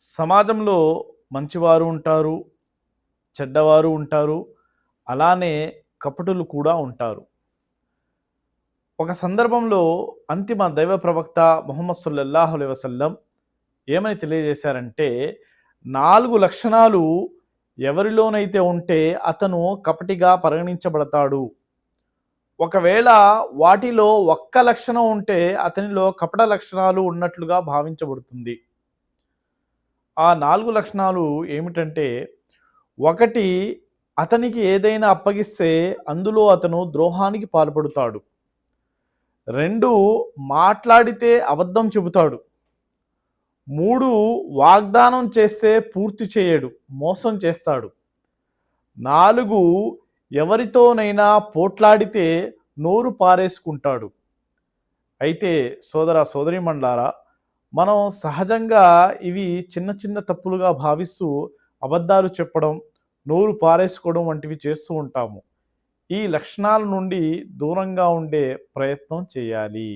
సమాజంలో మంచివారు ఉంటారు చెడ్డవారు ఉంటారు అలానే కపటులు కూడా ఉంటారు. ఒక సందర్భంలో అంతిమ దైవ ప్రవక్త మొహమ్మద్ సుల్లల్లాహు అలైహి వసల్లం ఏమని తెలియజేశారంటే నాలుగు లక్షణాలు ఎవరిలోనైతే ఉంటే అతను కపటిగా పరిగణించబడతాడు. ఒకవేళ వాటిలో ఒక్క లక్షణం ఉంటే అతనిలో కపట లక్షణాలు ఉన్నట్లుగా భావించబడుతుంది. ఆ నాలుగు లక్షణాలు ఏమిటంటే ఒకటి అతనికి ఏదైనా అప్పగిస్తే అందులో అతను ద్రోహానికి పాల్పడుతాడు. రెండు మాట్లాడితే అబద్ధం చెబుతాడు. మూడు వాగ్దానం చేస్తే పూర్తి చేయడు మోసం చేస్తాడు. నాలుగు ఎవరితోనైనా పోట్లాడితే నోరు పారేసుకుంటాడు. అయితే సోదర సోదరిమండలారా మనం సహజంగా ఇవి చిన్న చిన్న తప్పులుగా భావిస్తూ అబద్ధాలు చెప్పడం నోరు పారేసుకోవడం వంటివి చేస్తూ ఉంటాము. ఈ లక్షణాల నుండి దూరంగా ఉండే ప్రయత్నం చేయాలి.